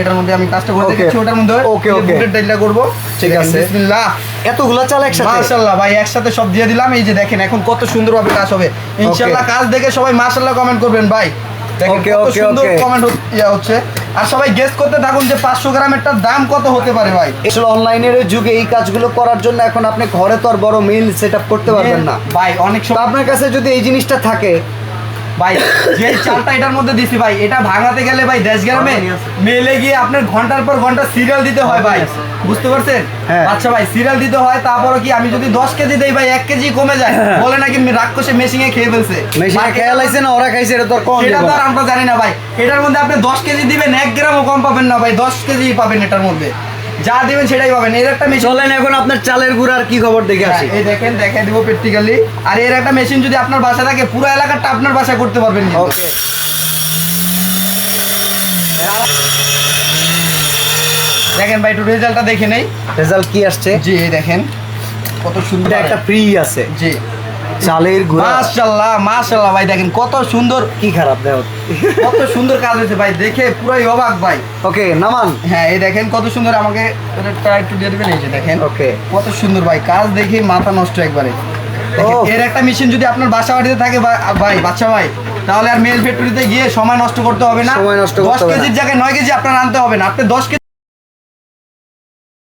এটার মধ্যে আমি কাজটা করে দেখেছি ওটার মধ্যে Okay, okay. বুটের ডাইলটা ঠিক আছে। বিসমিল্লাহ। এতগুলা চাল একসাথে? মাশাআল্লাহ ভাই একসাথে সব দিয়ে দিলাম। এই যে দেখেন এখন কত সুন্দরভাবে কাজ হবে। ইনশাআল্লাহ কাজ দেখে সবাই মাশাআল্লাহ কমেন্ট করবেন ভাই। দেখেন Okay, কত okay, সুন্দর okay. কমেন্ট হচ্ছে আর সবাই গেস করতে থাকুন যে 500 গ্রামেরটার দাম কত হতে পারে ভাই। আসলে অনলাইনের যুগে এই কাজগুলো করার জন্য এখন আপনি ঘরে তো আর বড় মিল সেট করতে পারবেন না। ভাই অনেক সময় আপনার কাছে যদি এই জিনিসটা থাকে ভাই যে চালটা এটার মধ্যে দিছি ভাই এটা ভাঙাতে গেলে ভাই দেশ গ্রামে মেলে গিয়ে আপনার ঘণ্টার পর ঘণ্টা সিরিয়াল দিতে হয় ভাই। বুঝতে পারছেন? হ্যাঁ। আচ্ছা ভাই সিরিয়াল দিতে হয় তারপরে কি আমি যদি দশ কেজি দেই ভাই এক কেজি কমে যায়। বলে নাকি রাক্ষসে মেশিনে খেয়ে ফেলছে। খেয়াল আইছে না ওরা খাইছে এটা তো কম দেবো তো আর আমরা জানি না ভাই। এটার মধ্যে আপনি দশ কেজি দিবেন এক গ্রামও কম পাবেন না ভাই দশ কেজি পাবেন এটার মধ্যে। যা দিবেন সেটাই পাবেন। এর একটা মেশিন চলেন এখন আপনার চালের গুড়ার কি খবর দেখে আসি। এই দেখেন দেখে দিব প্র্যাকটিক্যালি আর এর একটা মেশিন যদি আপনার বাসা থাকে পুরো এলাকাটা আপনার বাসায় করতে পারবেন ওকে দেখেন ভাই একটু রেজাল্টটা দেখে নেই। রেজাল্ট কি আসছে? জি এই দেখেন। কত সুন্দর একটা ফ্রি আছে। জি। চালের গুড়া। মাশাআল্লাহ মাশাআল্লাহ ভাই দেখেন কত সুন্দর কি খারাপ দেও কত সুন্দর কাজ হয়েছে ভাই দেখে পুরাই অবাক ভাই। ওকে নামান। হ্যাঁ এই দেখেন কত সুন্দর আমাকে একটু দিয়ে দেবেন এই যে দেখেন। ওকে। কত সুন্দর ভাই কাজ দেখে মাথা নষ্ট একবারে। এর একটা মেশিন যদি আপনার বাসা বাড়িতে থাকে ভাই বাচ্চা ভাই তাহলে আর মেল ফ্যাক্টরিতে গিয়ে সময় নষ্ট করতে হবে না। সময় নষ্ট দশ। কেজির জায়গায় নয় কেজি আপনার আনতে হবে না। আপনি দশ কেজি